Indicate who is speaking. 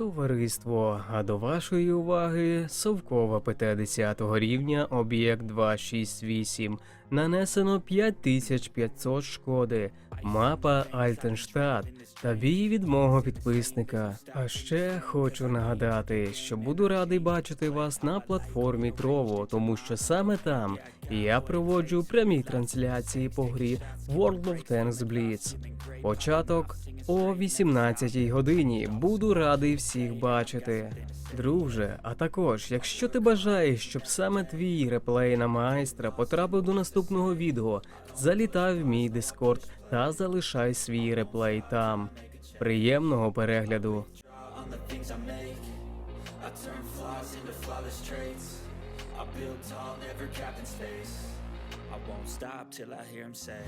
Speaker 1: Товариство, а до вашої уваги совкова ПТ 10 рівня, об'єкт 268. Нанесено 5500 шкоди. Мапа Альтенштадт та бій від мого підписника. А ще хочу нагадати, що буду радий бачити вас на платформі Trovo, тому що саме там я проводжу прямі трансляції по грі World of Tanks Blitz. Початок о 18-й годині. Буду радий всіх бачити. Друже, а також, якщо ти бажаєш, щоб саме твій реплей на майстра потрапив до наступного відео, залітай в мій дискорд та залишай свій реплей там. Приємного перегляду!
Speaker 2: I won't stop till I hear him say.